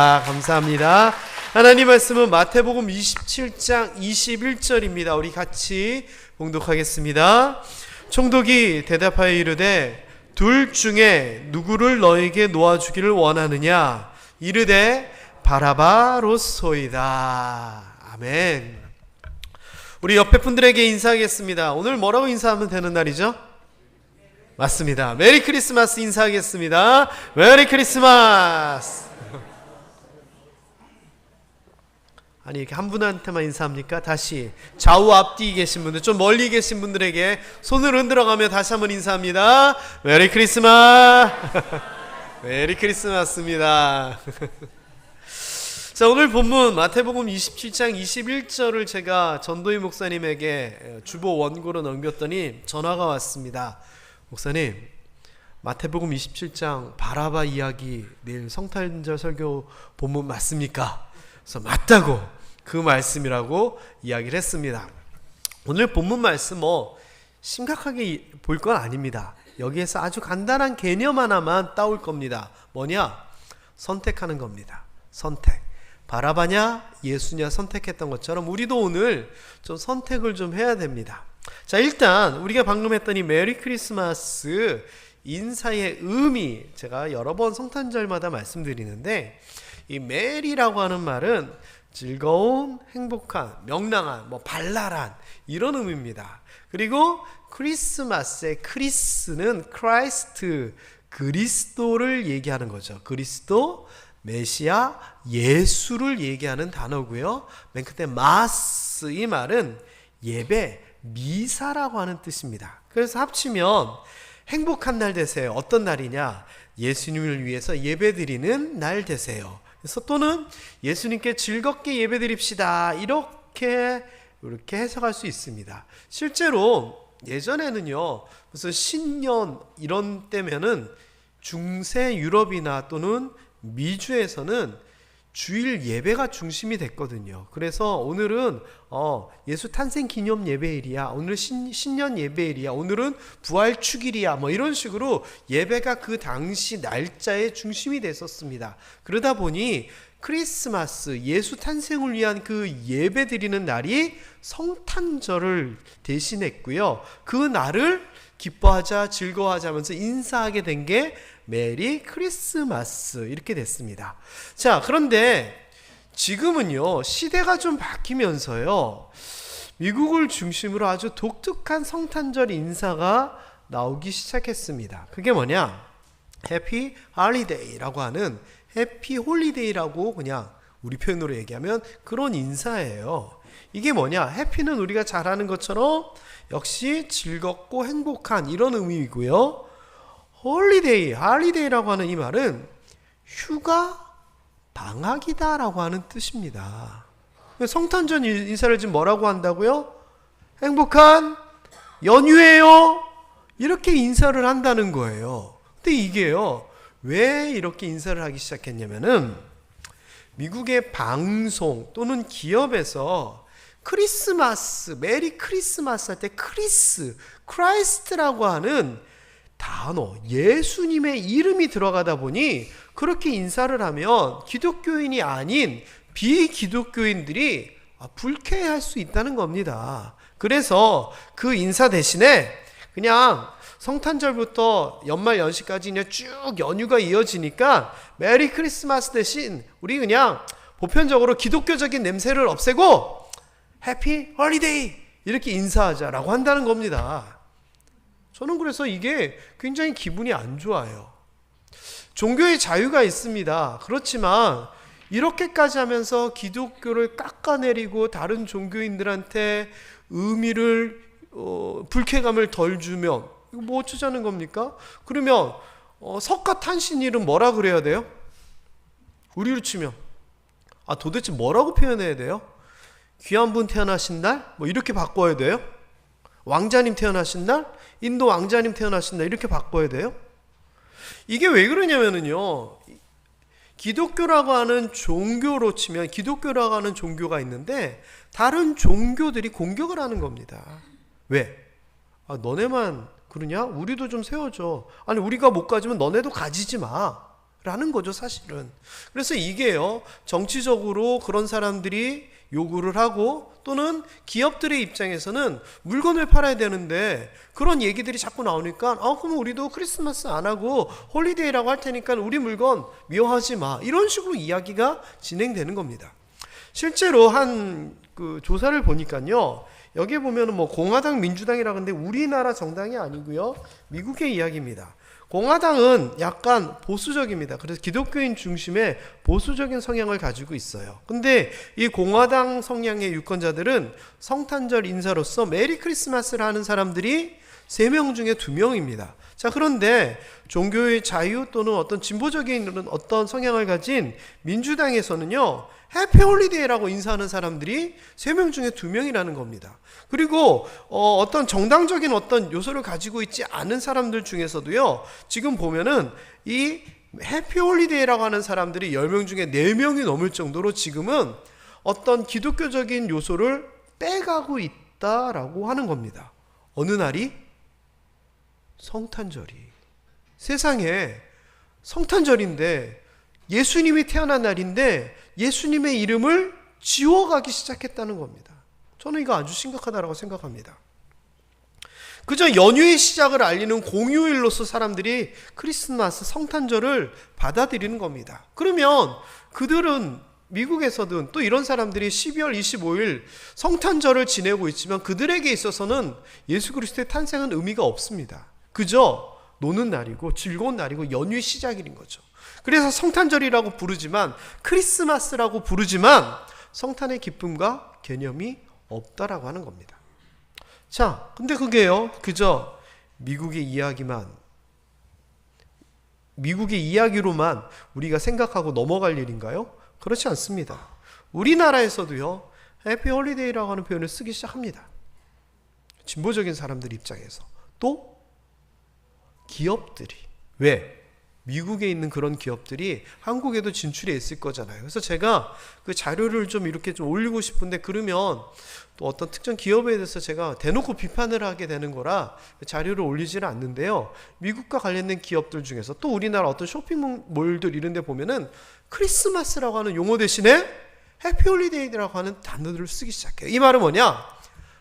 아, 감사합니다. 하나님 말씀은 마태복음 27장 21절입니다. 우리 같이 봉독하겠습니다. 총독이 대답하여 이르되 둘 중에 누구를 너에게 놓아 주기를 원하느냐 이르되 바라바로소이다. 아멘. 우리 옆에 분들에게 인사하겠습니다. 오늘 뭐라고 인사하면 되는 날이죠? 맞습니다. 메리 크리스마스 인사하겠습니다. 메리 크리스마스. 아니 이렇게 한 분한테만 인사합니까? 다시 좌우 앞뒤 계신 분들 좀 멀리 계신 분들에게 손을 흔들어가며 다시 한번 인사합니다. 메리 크리스마스. 메리 크리스마스입니다. 자 오늘 본문 마태복음 27장 21절을 제가 전도희 목사님에게 주보 원고로 넘겼더니 전화가 왔습니다. 목사님 마태복음 27장 바라바 이야기 내일 성탄절 설교 본문 맞습니까? 그래서 맞다고 그 말씀이라고 이야기를 했습니다. 오늘 본문 말씀 뭐 심각하게 볼 건 아닙니다. 여기에서 아주 간단한 개념 하나만 따올 겁니다. 뭐냐? 선택하는 겁니다. 선택. 바라바냐 예수냐 선택했던 것처럼 우리도 오늘 좀 선택을 좀 해야 됩니다. 자, 일단 우리가 방금 했던 이 메리 크리스마스 인사의 의미 제가 여러 번 성탄절마다 말씀드리는데 이 메리라고 하는 말은 즐거운, 행복한, 명랑한, 뭐 발랄한 이런 의미입니다. 그리고 크리스마스의 크리스는 크라이스트 그리스도를 얘기하는 거죠. 그리스도 메시아 예수를 얘기하는 단어고요. 맨 끝에 마스 이 말은 예배 미사라고 하는 뜻입니다. 그래서 합치면 행복한 날 되세요. 어떤 날이냐? 예수님을 위해서 예배드리는 날 되세요. 그래서 또는 예수님께 즐겁게 예배드립시다. 이렇게 이렇게 해석할 수 있습니다. 실제로 예전에는요. 무슨 신년 이런 때면은 중세 유럽이나 또는 미주에서는 주일 예배가 중심이 됐거든요. 그래서 오늘은 어, 예수 탄생 기념 예배일이야. 오늘 신, 신년 예배일이야. 오늘은 부활 축일이야. 뭐 이런 식으로 예배가 그 당시 날짜의 중심이 됐었습니다. 그러다 보니 크리스마스 예수 탄생을 위한 그 예배 드리는 날이 성탄절을 대신했고요. 그 날을 기뻐하자 즐거워하자면서 인사하게 된게 메리 크리스마스 이렇게 됐습니다. 자, 그런데 지금은요, 시대가 좀 바뀌면서요, 미국을 중심으로 아주 독특한 성탄절 인사가 나오기 시작했습니다. 그게 뭐냐? 해피 할리데이라고 하는 해피 홀리데이라고 그냥 우리 표현으로 얘기하면 그런 인사예요. 이게 뭐냐? 해피는 우리가 잘 아는 것처럼 역시 즐겁고 행복한 이런 의미이고요. 홀리데이, 할리데이라고 하는 이 말은 휴가, 방학이다라고 하는 뜻입니다. 성탄절 인사를 지금 뭐라고 한다고요? 행복한 연휴예요. 이렇게 인사를 한다는 거예요. 근데 이게요. 왜 이렇게 인사를 하기 시작했냐면은 미국의 방송 또는 기업에서 크리스마스, 메리 크리스마스 할 때 크리스, 크라이스트라고 하는 단어, 예수님의 이름이 들어가다 보니 그렇게 인사를 하면 기독교인이 아닌 비기독교인들이 불쾌할 수 있다는 겁니다. 그래서 그 인사 대신에 그냥 성탄절부터 연말 연시까지 그냥 쭉 연휴가 이어지니까 메리 크리스마스 대신 우리 그냥 보편적으로 기독교적인 냄새를 없애고 해피 홀리데이 이렇게 인사하자라고 한다는 겁니다. 저는 그래서 이게 굉장히 기분이 안 좋아요. 종교의 자유가 있습니다. 그렇지만 이렇게까지 하면서 기독교를 깎아내리고 다른 종교인들한테 의미를 어, 불쾌감을 덜 주면 이거 뭐 어쩌자는 겁니까? 그러면 어, 석가탄신일은 뭐라 그래야 돼요? 우리로 치면 아 도대체 뭐라고 표현해야 돼요? 귀한 분 태어나신 날? 뭐 이렇게 바꿔야 돼요? 왕자님 태어나신 날? 인도 왕자님 태어나신 날 이렇게 바꿔야 돼요? 이게 왜 그러냐면은요. 기독교라고 하는 종교로 치면 기독교라고 하는 종교가 있는데 다른 종교들이 공격을 하는 겁니다. 왜? 아, 너네만 그러냐? 우리도 좀 세워줘. 아니, 우리가 못 가지면 너네도 가지지 마. 라는 거죠, 사실은. 그래서 이게요, 정치적으로 그런 사람들이 요구를 하고 또는 기업들의 입장에서는 물건을 팔아야 되는데 그런 얘기들이 자꾸 나오니까 아, 그럼 우리도 크리스마스 안 하고 홀리데이라고 할 테니까 우리 물건 미워하지 마. 이런 식으로 이야기가 진행되는 겁니다. 실제로 한 그 조사를 보니까요. 여기에 보면은 뭐 공화당 민주당이라 근데 우리나라 정당이 아니고요. 미국의 이야기입니다. 공화당은 약간 보수적입니다. 그래서 기독교인 중심의 보수적인 성향을 가지고 있어요. 근데 이 공화당 성향의 유권자들은 성탄절 인사로서 메리 크리스마스를 하는 사람들이 세 명 중에 두 명입니다. 자, 그런데 종교의 자유 또는 어떤 진보적인 어떤 성향을 가진 민주당에서는요, 해피 홀리데이라고 인사하는 사람들이 세 명 중에 두 명이라는 겁니다. 그리고 어, 떤 정당적인 어떤 요소를 가지고 있지 않은 사람들 중에서도요. 지금 보면은 이 해피 홀리데이라고 하는 사람들이 10명 중에 4명이 넘을 정도로 지금은 어떤 기독교적인 요소를 빼가고 있다라고 하는 겁니다. 어느 날이 성탄절이 세상에 성탄절인데 예수님이 태어난 날인데 예수님의 이름을 지워가기 시작했다는 겁니다. 저는 이거 아주 심각하다고 생각합니다. 그저 연휴의 시작을 알리는 공휴일로서 사람들이 크리스마스 성탄절을 받아들이는 겁니다. 그러면 그들은 미국에서든 또 이런 사람들이 12월 25일 성탄절을 지내고 있지만 그들에게 있어서는 예수 그리스도의 탄생은 의미가 없습니다. 그저 노는 날이고 즐거운 날이고 연휴의 시작인 거죠. 그래서 성탄절이라고 부르지만 크리스마스라고 부르지만 성탄의 기쁨과 개념이 없다라고 하는 겁니다. 자, 근데 그게요, 그저 미국의 이야기만, 미국의 이야기로만 우리가 생각하고 넘어갈 일인가요? 그렇지 않습니다. 우리나라에서도요, 해피 홀리데이라고 하는 표현을 쓰기 시작합니다. 진보적인 사람들 입장에서. 또, 기업들이. 왜? 미국에 있는 그런 기업들이 한국에도 진출해 있을 거잖아요. 그래서 제가 그 자료를 좀 이렇게 좀 올리고 싶은데 그러면 또 어떤 특정 기업에 대해서 제가 대놓고 비판을 하게 되는 거라 자료를 올리지는 않는데요. 미국과 관련된 기업들 중에서 또 우리나라 어떤 쇼핑몰들 이런 데 보면은 크리스마스라고 하는 용어 대신에 해피홀리데이라고 하는 단어들을 쓰기 시작해요. 이 말은 뭐냐?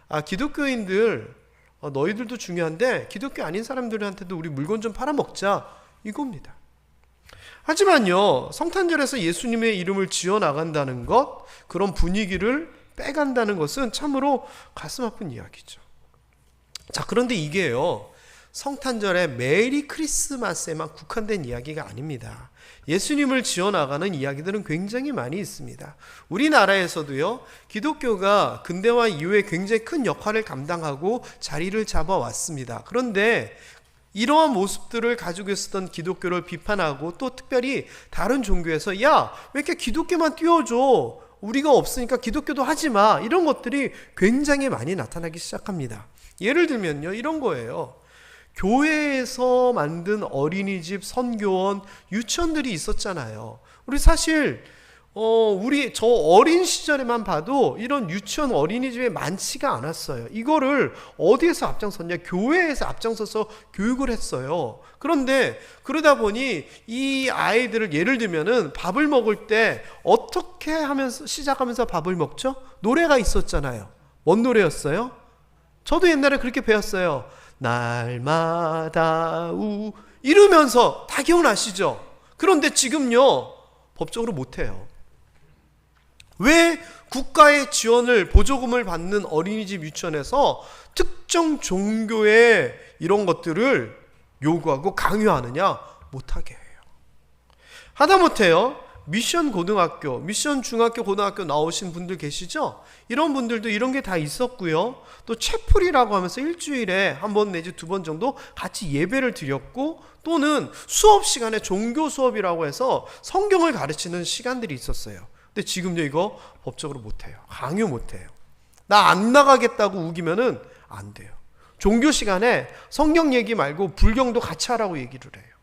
아, 기독교인들 어, 너희들도 중요한데 기독교 아닌 사람들한테도 우리 물건 좀 팔아먹자 이겁니다. 하지만요, 성탄절에서 예수님의 이름을 지어 나간다는 것, 그런 분위기를 빼간다는 것은 참으로 가슴 아픈 이야기죠. 자, 그런데 이게요, 성탄절에 메리 크리스마스에만 국한된 이야기가 아닙니다. 예수님을 지어 나가는 이야기들은 굉장히 많이 있습니다. 우리나라에서도요, 기독교가 근대화 이후에 굉장히 큰 역할을 감당하고 자리를 잡아왔습니다. 그런데 이러한 모습들을 가지고 있었던 기독교를 비판하고 또 특별히 다른 종교에서 야, 왜 이렇게 기독교만 띄워줘? 우리가 없으니까 기독교도 하지 마. 이런 것들이 굉장히 많이 나타나기 시작합니다. 예를 들면요, 이런 거예요. 교회에서 만든 어린이집, 선교원, 유치원들이 있었잖아요. 우리 사실 어, 우리 저 어린 시절에만 봐도 이런 유치원 어린이집에 많지가 않았어요. 이거를 어디에서 앞장섰냐? 교회에서 앞장서서 교육을 했어요. 그런데 그러다 보니 이 아이들을 예를 들면은 밥을 먹을 때 어떻게 하면서 시작하면서 밥을 먹죠? 노래가 있었잖아요. 뭔 노래였어요? 저도 옛날에 그렇게 배웠어요. 날마다 우 이러면서 다 기억나시죠? 그런데 지금요 법적으로 못해요. 왜 국가의 지원을 보조금을 받는 어린이집 유치원에서 특정 종교의 이런 것들을 요구하고 강요하느냐? 못하게 해요. 하다못해요. 미션 고등학교, 미션 중학교, 고등학교 나오신 분들 계시죠? 이런 분들도 이런 게 다 있었고요. 또 채플이라고 하면서 일주일에 한 번 내지 두 번 정도 같이 예배를 드렸고 또는 수업 시간에 종교 수업이라고 해서 성경을 가르치는 시간들이 있었어요. 근데 지금요 이거 법적으로 못해요. 강요 못해요. 나 안 나가겠다고 우기면은 안 돼요. 종교 시간에 성경 얘기 말고 불경도 같이 하라고 얘기를 해요.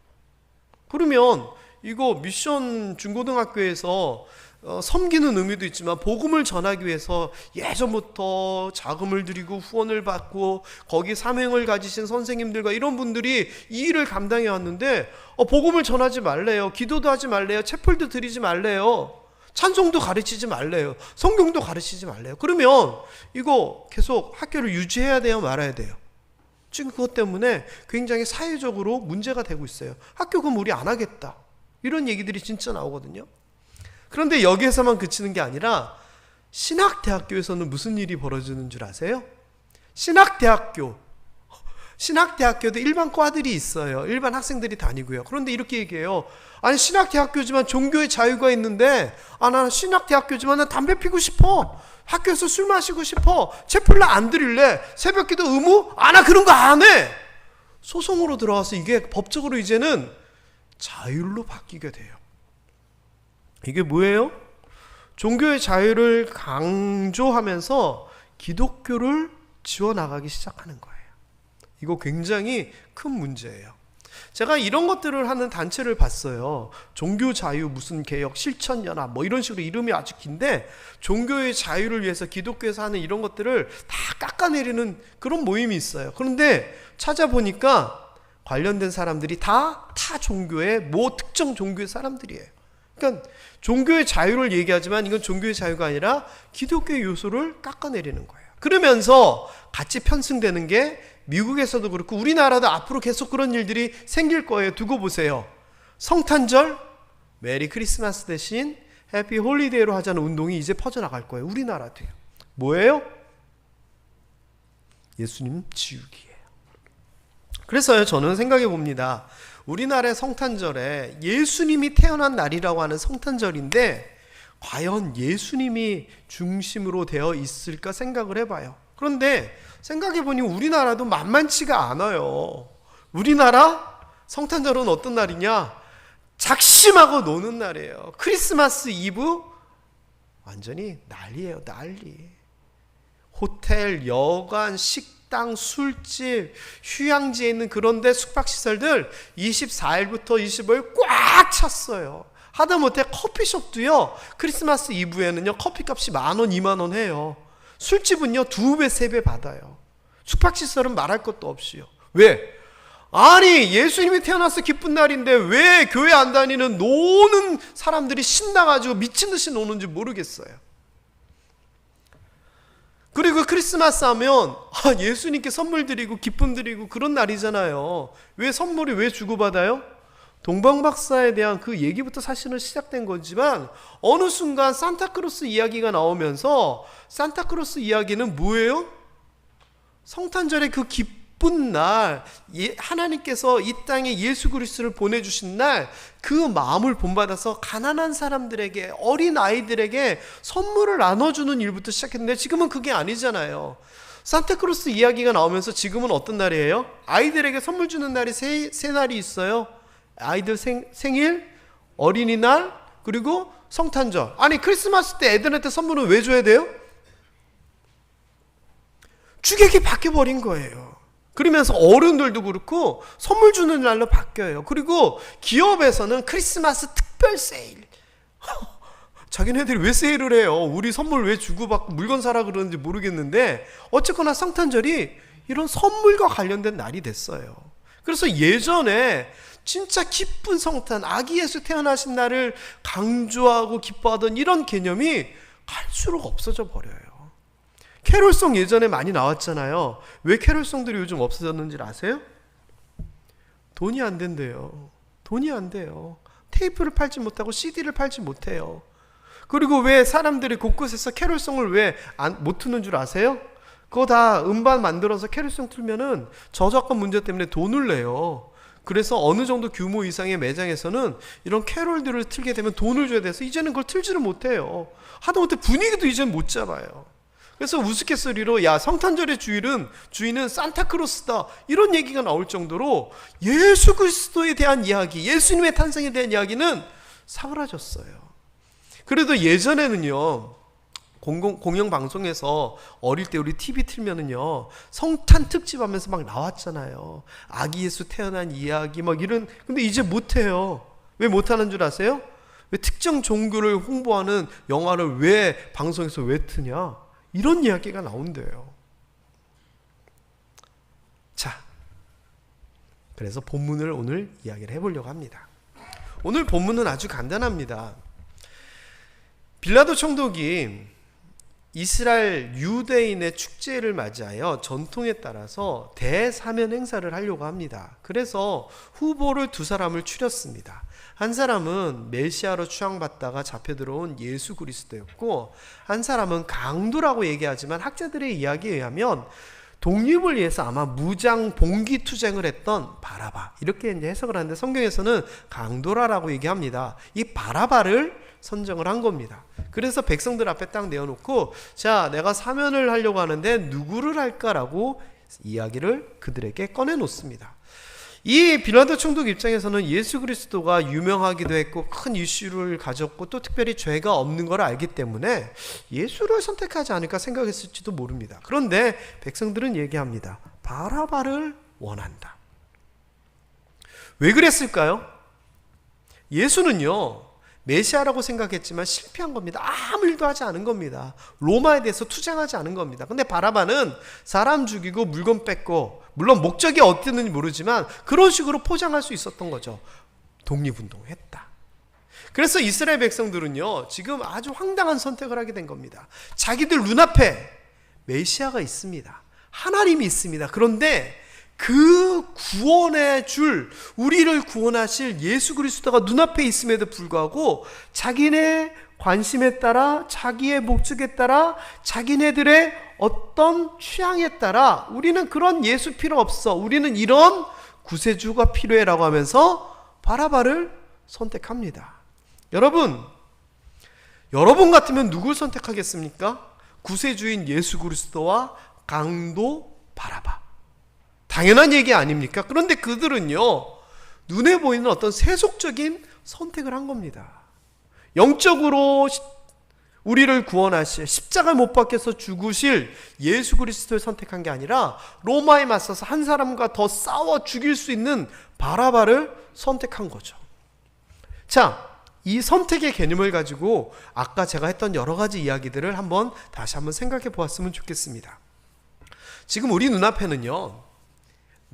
그러면 이거 미션 중고등학교에서 어, 섬기는 의미도 있지만 복음을 전하기 위해서 예전부터 자금을 들이고 후원을 받고 거기 사명을 가지신 선생님들과 이런 분들이 이 일을 감당해 왔는데 어, 복음을 전하지 말래요. 기도도 하지 말래요. 채플도 드리지 말래요. 찬송도 가르치지 말래요. 성경도 가르치지 말래요. 그러면 이거 계속 학교를 유지해야 돼요, 말아야 돼요. 지금 그것 때문에 굉장히 사회적으로 문제가 되고 있어요. 학교 그럼 우리 안 하겠다. 이런 얘기들이 진짜 나오거든요. 그런데 여기에서만 그치는 게 아니라 신학대학교에서는 무슨 일이 벌어지는 줄 아세요? 신학대학교. 신학대학교도 일반 과들이 있어요. 일반 학생들이 다니고요. 그런데 이렇게 얘기해요. 아니, 신학대학교지만 종교의 자유가 있는데, 아, 나는 신학대학교지만 난 담배 피고 싶어. 학교에서 술 마시고 싶어. 채플라 안 드릴래. 새벽 기도 의무? 아, 나 그런 거 안 해. 소송으로 들어와서 이게 법적으로 이제는 자율로 바뀌게 돼요. 이게 뭐예요? 종교의 자유를 강조하면서 기독교를 지워나가기 시작하는 거예요. 이거 굉장히 큰 문제예요. 제가 이런 것들을 하는 단체를 봤어요. 종교 자유 무슨 개혁 실천 연합 뭐 이런 식으로 이름이 아주 긴데 종교의 자유를 위해서 기독교에서 하는 이런 것들을 다 깎아내리는 그런 모임이 있어요. 그런데 찾아보니까 관련된 사람들이 다 타 종교의 모 특정 종교의 사람들이에요. 그러니까 종교의 자유를 얘기하지만 이건 종교의 자유가 아니라 기독교의 요소를 깎아내리는 거예요. 그러면서 같이 편승되는 게 미국에서도 그렇고 우리나라도 앞으로 계속 그런 일들이 생길 거예요. 두고 보세요. 성탄절 메리 크리스마스 대신 해피 홀리데이로 하자는 운동이 이제 퍼져나갈 거예요. 우리나라도요. 뭐예요? 예수님 지우기예요. 그래서요, 저는 생각해 봅니다. 우리나라의 성탄절에 예수님이 태어난 날이라고 하는 성탄절인데 과연 예수님이 중심으로 되어 있을까 생각을 해봐요. 그런데 생각해 보니 우리나라도 만만치가 않아요. 우리나라 성탄절은 어떤 날이냐? 작심하고 노는 날이에요. 크리스마스 이브 완전히 난리예요, 난리. 호텔, 여관, 식당, 술집, 휴양지에 있는 그런데 숙박시설들 24일부터 25일 꽉 찼어요. 하다못해 커피숍도요, 크리스마스 이브에는요, 커피값이 만 원, 이만 원 해요. 술집은요, 두 배, 세 배 받아요. 숙박시설은 말할 것도 없이요. 왜? 아니, 예수님이 태어나서 기쁜 날인데 왜 교회 안 다니는 노는 사람들이 신나가지고 미친 듯이 노는지 모르겠어요. 그리고 크리스마스 하면 아, 예수님께 선물 드리고 기쁨 드리고 그런 날이잖아요. 왜 선물이 왜 주고받아요? 동방박사에 대한 그 얘기부터 사실은 시작된 거지만 어느 순간 산타크로스 이야기가 나오면서 산타크로스 이야기는 뭐예요? 성탄절의 그 기쁜 날 예, 하나님께서 이 땅에 예수 그리스도를 보내주신 날 그 마음을 본받아서 가난한 사람들에게 어린 아이들에게 선물을 나눠주는 일부터 시작했는데 지금은 그게 아니잖아요. 산타크로스 이야기가 나오면서 지금은 어떤 날이에요? 아이들에게 선물 주는 날이 세, 세 날이 있어요. 아이들 생, 생일, 어린이날, 그리고 성탄절. 아니 크리스마스 때 애들한테 선물은 왜 줘야 돼요? 주객이 바뀌어 버린 거예요. 그러면서 어른들도 그렇고 선물 주는 날로 바뀌어요. 그리고 기업에서는 크리스마스 특별 세일. 자기네들이 왜 세일을 해요? 우리 선물 왜 주고받고 물건 사라 그러는지 모르겠는데 어쨌거나 성탄절이 이런 선물과 관련된 날이 됐어요. 그래서 예전에 진짜 기쁜 성탄, 아기 예수 태어나신 날을 강조하고 기뻐하던 이런 개념이 갈수록 없어져 버려요. 캐롤송 예전에 많이 나왔잖아요. 왜 캐롤송들이 요즘 없어졌는지 아세요? 돈이 안 된대요. 돈이 안 돼요. 테이프를 팔지 못하고 CD를 팔지 못해요. 그리고 왜 사람들이 곳곳에서 캐롤송을 왜 못 트는 줄 아세요? 그거 다 음반 만들어서 캐롤송 틀면은 저작권 문제 때문에 돈을 내요. 그래서 어느 정도 규모 이상의 매장에서는 이런 캐롤들을 틀게 되면 돈을 줘야 돼서 이제는 그걸 틀지를 못해요. 하다못해 분위기도 이제는 못 잡아요. 그래서 우스갯소리로 야 성탄절의 주일은 주인은 산타크로스다 이런 얘기가 나올 정도로 예수 그리스도에 대한 이야기, 예수님의 탄생에 대한 이야기는 사그라졌어요. 그래도 예전에는요. 공공, 공영 방송에서 어릴 때 우리 TV 틀면은요 성탄 특집 하면서 막 나왔잖아요 아기 예수 태어난 이야기 막 이런 근데 이제 못해요 왜 못하는 줄 아세요? 왜 특정 종교를 홍보하는 영화를 왜 방송에서 왜 트냐? 이런 이야기가 나온대요. 자, 그래서 본문을 오늘 이야기를 해보려고 합니다. 오늘 본문은 아주 간단합니다. 빌라도 총독이 이스라엘 유대인의 축제를 맞이하여 전통에 따라서 대사면 행사를 하려고 합니다. 그래서 후보를 두 사람을 추렸습니다. 한 사람은 메시아로 추앙받다가 잡혀 들어온 예수 그리스도였고 한 사람은 강도라고 얘기하지만 학자들의 이야기에 의하면 독립을 위해서 아마 무장 봉기 투쟁을 했던 바라바 이렇게 이제 해석을 하는데 성경에서는 강도라라고 얘기합니다. 이 바라바를 선정을 한 겁니다. 그래서 백성들 앞에 딱 내어놓고 자 내가 사면을 하려고 하는데 누구를 할까라고 이야기를 그들에게 꺼내 놓습니다. 이 빌라도 총독 입장에서는 예수 그리스도가 유명하기도 했고 큰 이슈를 가졌고 또 특별히 죄가 없는 걸 알기 때문에 예수를 선택하지 않을까 생각했을지도 모릅니다. 그런데 백성들은 얘기합니다. 바라바를 원한다. 왜 그랬을까요? 예수는요. 메시아라고 생각했지만 실패한 겁니다. 아무 일도 하지 않은 겁니다. 로마에 대해서 투쟁하지 않은 겁니다. 근데 바라바는 사람 죽이고 물건 뺏고 물론 목적이 어땠는지 모르지만 그런 식으로 포장할 수 있었던 거죠. 독립운동했다. 그래서 이스라엘 백성들은요, 지금 아주 황당한 선택을 하게 된 겁니다. 자기들 눈앞에 메시아가 있습니다. 하나님이 있습니다. 그런데 그 구원의 줄, 우리를 구원하실 예수 그리스도가 눈앞에 있음에도 불구하고 자기네 관심에 따라, 자기의 목적에 따라, 자기네들의 어떤 취향에 따라 우리는 그런 예수 필요 없어. 우리는 이런 구세주가 필요해라고 하면서 바라바를 선택합니다. 여러분, 여러분 같으면 누굴 선택하겠습니까? 구세주인 예수 그리스도와 강도 바라바. 당연한 얘기 아닙니까? 그런데 그들은요, 눈에 보이는 어떤 세속적인 선택을 한 겁니다. 영적으로 우리를 구원하실 십자가 못 박혀서 죽으실 예수 그리스도를 선택한 게 아니라 로마에 맞서서 한 사람과 더 싸워 죽일 수 있는 바라바를 선택한 거죠. 자, 이 선택의 개념을 가지고 아까 제가 했던 여러 가지 이야기들을 한번 다시 한번 생각해 보았으면 좋겠습니다. 지금 우리 눈앞에는요.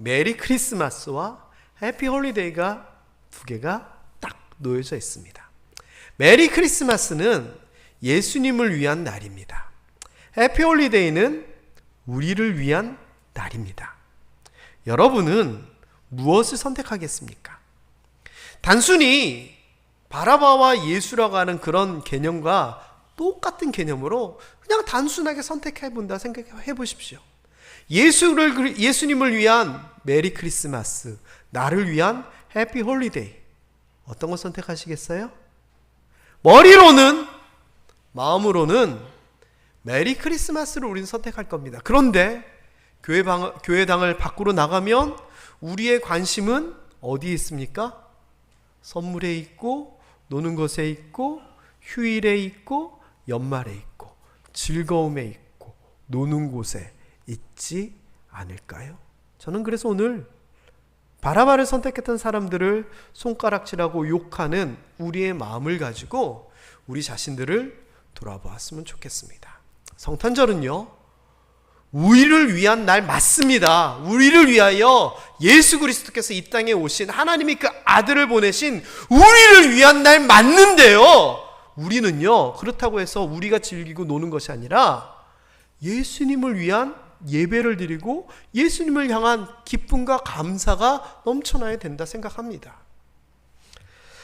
메리 크리스마스와 해피 홀리데이가 두 개가 딱 놓여져 있습니다. 메리 크리스마스는 예수님을 위한 날입니다. 해피 홀리데이는 우리를 위한 날입니다. 여러분은 무엇을 선택하겠습니까? 단순히 바라바와 예수라고 하는 그런 개념과 똑같은 개념으로 그냥 단순하게 선택해 본다 생각해 보십시오. 예수를 예수님을 위한 메리 크리스마스, 나를 위한 해피 홀리데이. 어떤 거 선택하시겠어요? 머리로는 마음으로는 메리 크리스마스를 우리는 선택할 겁니다. 그런데 교회 방, 교회당을 밖으로 나가면 우리의 관심은 어디에 있습니까? 선물에 있고 노는 것에 있고 휴일에 있고 연말에 있고 즐거움에 있고 노는 곳에 있지 않을까요? 저는 그래서 오늘 바라바를 선택했던 사람들을 손가락질하고 욕하는 우리의 마음을 가지고 우리 자신들을 돌아보았으면 좋겠습니다. 성탄절은요, 우리를 위한 날 맞습니다. 우리를 위하여 예수 그리스도께서 이 땅에 오신 하나님이 그 아들을 보내신 우리를 위한 날 맞는데요. 우리는요, 그렇다고 해서 우리가 즐기고 노는 것이 아니라 예수님을 위한 예배를 드리고 예수님을 향한 기쁨과 감사가 넘쳐나야 된다 생각합니다.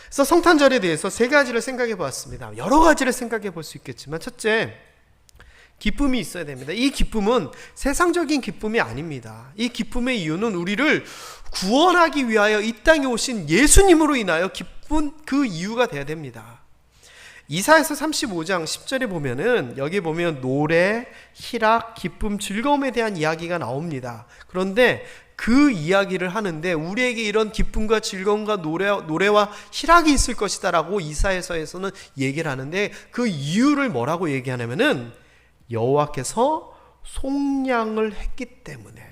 그래서 성탄절에 대해서 세 가지를 생각해 보았습니다. 여러 가지를 생각해 볼 수 있겠지만 첫째, 기쁨이 있어야 됩니다. 이 기쁨은 세상적인 기쁨이 아닙니다. 이 기쁨의 이유는 우리를 구원하기 위하여 이 땅에 오신 예수님으로 인하여 기쁜 그 이유가 돼야 됩니다. 이사에서 35장 10절에 보면은 여기 보면 노래, 희락, 기쁨, 즐거움에 대한 이야기가 나옵니다. 그런데 그 이야기를 하는데 우리에게 이런 기쁨과 즐거움과 노래, 노래와 희락이 있을 것이다라고 이사에서에서는 얘기를 하는데 그 이유를 뭐라고 얘기하냐면은 여호와께서 속량을 했기 때문에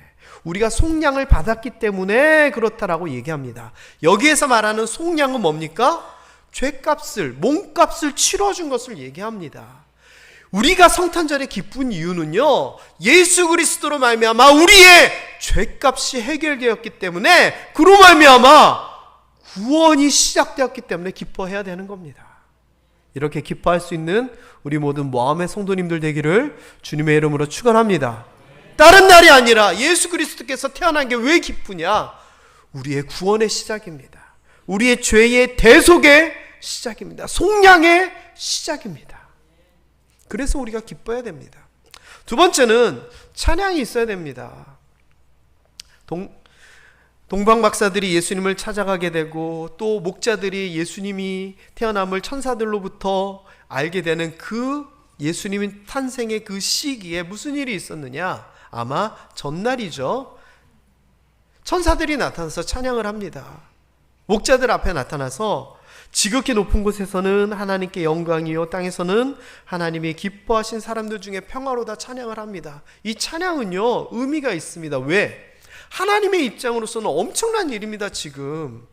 우리가 속량을 받았기 때문에 그렇다라고 얘기합니다. 여기에서 말하는 속량은 뭡니까? 죄값을 몸값을 치러준 것을 얘기합니다. 우리가 성탄절에 기쁜 이유는요. 예수 그리스도로 말미암아 우리의 죄값이 해결되었기 때문에 그로 말미암아 구원이 시작되었기 때문에 기뻐해야 되는 겁니다. 이렇게 기뻐할 수 있는 우리 모든 모함의 성도님들 되기를 주님의 이름으로 축원합니다. 다른 날이 아니라 예수 그리스도께서 태어난 게 왜 기쁘냐? 우리의 구원의 시작입니다. 우리의 죄의 대속의 시작입니다. 속량의 시작입니다. 그래서 우리가 기뻐해야 됩니다. 두 번째는 찬양이 있어야 됩니다. 동, 동방 박사들이 예수님을 찾아가게 되고 또 목자들이 예수님이 태어남을 천사들로부터 알게 되는 그 예수님의 탄생의 그 시기에 무슨 일이 있었느냐? 아마 전날이죠. 천사들이 나타나서 찬양을 합니다. 목자들 앞에 나타나서 지극히 높은 곳에서는 하나님께 영광이요 땅에서는 하나님이 기뻐하신 사람들 중에 평화로다 찬양을 합니다. 이 찬양은요 의미가 있습니다. 왜? 하나님의 입장으로서는 엄청난 일입니다. 지금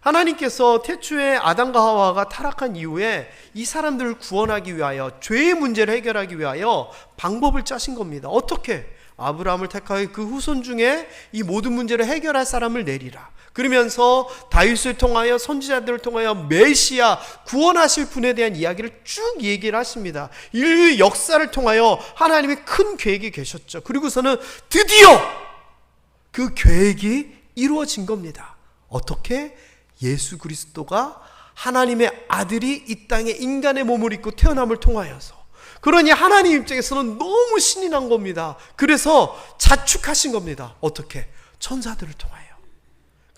하나님께서 태초에 아담과 하와가 타락한 이후에 이 사람들을 구원하기 위하여 죄의 문제를 해결하기 위하여 방법을 짜신 겁니다. 어떻게? 아브라함을 택하여 그 후손 중에 이 모든 문제를 해결할 사람을 내리라. 그러면서 다윗을 통하여 선지자들을 통하여 메시아 구원하실 분에 대한 이야기를 쭉 얘기를 하십니다. 인류 역사를 통하여 하나님의 큰 계획이 계셨죠. 그리고서는 드디어 그 계획이 이루어진 겁니다. 어떻게? 예수 그리스도가 하나님의 아들이 이 땅에 인간의 몸을 입고 태어남을 통하여서 그러니 하나님 입장에서는 너무 신이 난 겁니다. 그래서 자축하신 겁니다. 어떻게? 천사들을 통하여.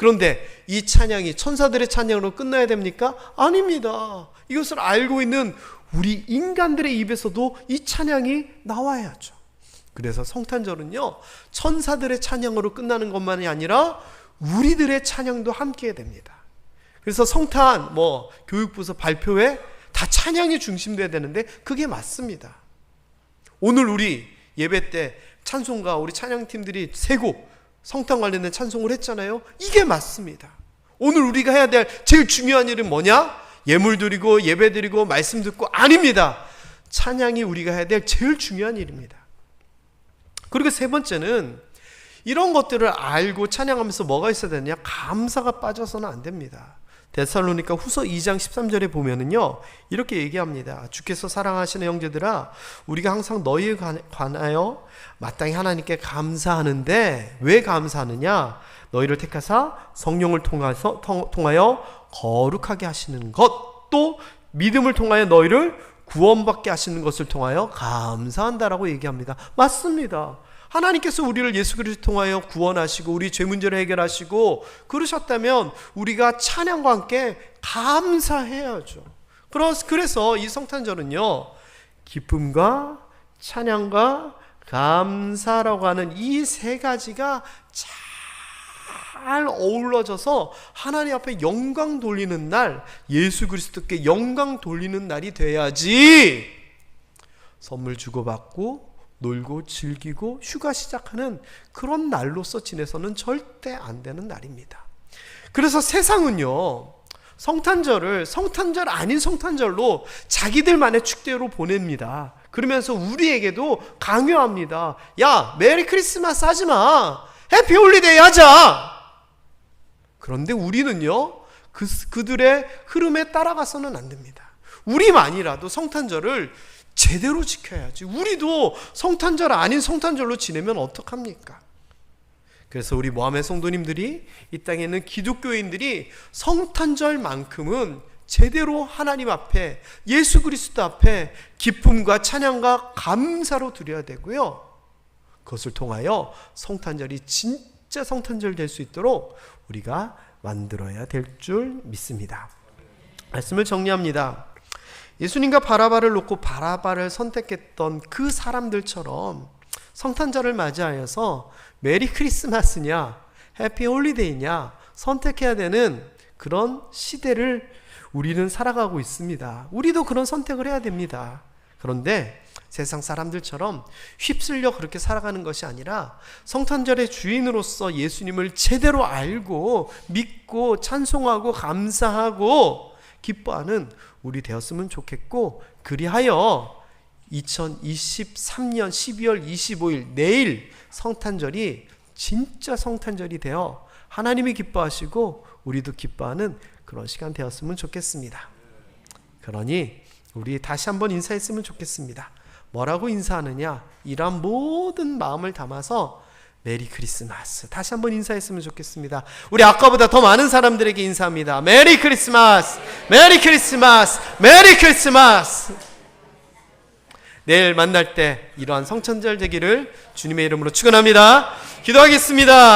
그런데 이 찬양이 천사들의 찬양으로 끝나야 됩니까? 아닙니다. 이것을 알고 있는 우리 인간들의 입에서도 이 찬양이 나와야죠. 그래서 성탄절은요, 천사들의 찬양으로 끝나는 것만이 아니라 우리들의 찬양도 함께 됩니다. 그래서 성탄 뭐 교육부서 발표회 다 찬양이 중심돼야 되는데 그게 맞습니다. 오늘 우리 예배 때 찬송가 우리 찬양팀들이 세 곡 성탄 관련된 찬송을 했잖아요. 이게 맞습니다. 오늘 우리가 해야 될 제일 중요한 일은 뭐냐? 예물 드리고 예배 드리고 말씀 듣고 아닙니다. 찬양이 우리가 해야 될 제일 중요한 일입니다. 그리고 세 번째는 이런 것들을 알고 찬양하면서 뭐가 있어야 되느냐? 감사가 빠져서는 안 됩니다. 데살로니가 후서 2장 13절에 보면은요 이렇게 얘기합니다. 주께서 사랑하시는 형제들아 우리가 항상 너희에 관하여 마땅히 하나님께 감사하는데 왜 감사하느냐? 너희를 택하사 성령을 통해서 통하여 거룩하게 하시는 것 또 믿음을 통하여 너희를 구원받게 하시는 것을 통하여 감사한다라고 얘기합니다. 맞습니다 하나님께서 우리를 예수 그리스도 통하여 구원하시고 우리 죄 문제를 해결하시고 그러셨다면 우리가 찬양과 함께 감사해야죠. 그래서 이 성탄절은요. 기쁨과 찬양과 감사라고 하는 이 세 가지가 잘 어우러져서 하나님 앞에 영광 돌리는 날, 예수 그리스도께 영광 돌리는 날이 돼야지 선물 주고받고 놀고 즐기고 휴가 시작하는 그런 날로서 지내서는 절대 안 되는 날입니다. 그래서 세상은요, 성탄절을 성탄절 아닌 성탄절로 자기들만의 축제로 보냅니다. 그러면서 우리에게도 강요합니다. 야, 메리 크리스마스 하지 마. 해피 홀리데이 하자. 그런데 우리는요, 그, 그들의 흐름에 따라가서는 안 됩니다. 우리만이라도 성탄절을 제대로 지켜야지. 우리도 성탄절 아닌 성탄절로 지내면 어떡합니까? 그래서 우리 모함의 성도님들이 이 땅에 있는 기독교인들이 성탄절만큼은 제대로 하나님 앞에 예수 그리스도 앞에 기쁨과 찬양과 감사로 드려야 되고요. 그것을 통하여 성탄절이 진짜 성탄절 될 수 있도록 우리가 만들어야 될 줄 믿습니다. 말씀을 정리합니다. 예수님과 바라바를 놓고 바라바를 선택했던 그 사람들처럼 성탄절을 맞이하여서 메리 크리스마스냐 해피 홀리데이냐 선택해야 되는 그런 시대를 우리는 살아가고 있습니다. 우리도 그런 선택을 해야 됩니다. 그런데 세상 사람들처럼 휩쓸려 그렇게 살아가는 것이 아니라 성탄절의 주인으로서 예수님을 제대로 알고 믿고 찬송하고 감사하고 기뻐하는 우리 되었으면 좋겠고 그리하여 2023년 12월 25일 내일 성탄절이 진짜 성탄절이 되어 하나님이 기뻐하시고 우리도 기뻐하는 그런 시간 되었으면 좋겠습니다. 그러니 우리 다시 한번 인사했으면 좋겠습니다. 뭐라고 인사하느냐? 이런 모든 마음을 담아서 메리 크리스마스. 다시 한번 인사했으면 좋겠습니다. 우리 아까보다 더 많은 사람들에게 인사합니다. 메리 크리스마스! 메리 크리스마스! 메리 크리스마스! 내일 만날 때 이러한 성천절 되기를 주님의 이름으로 축원합니다. 기도하겠습니다.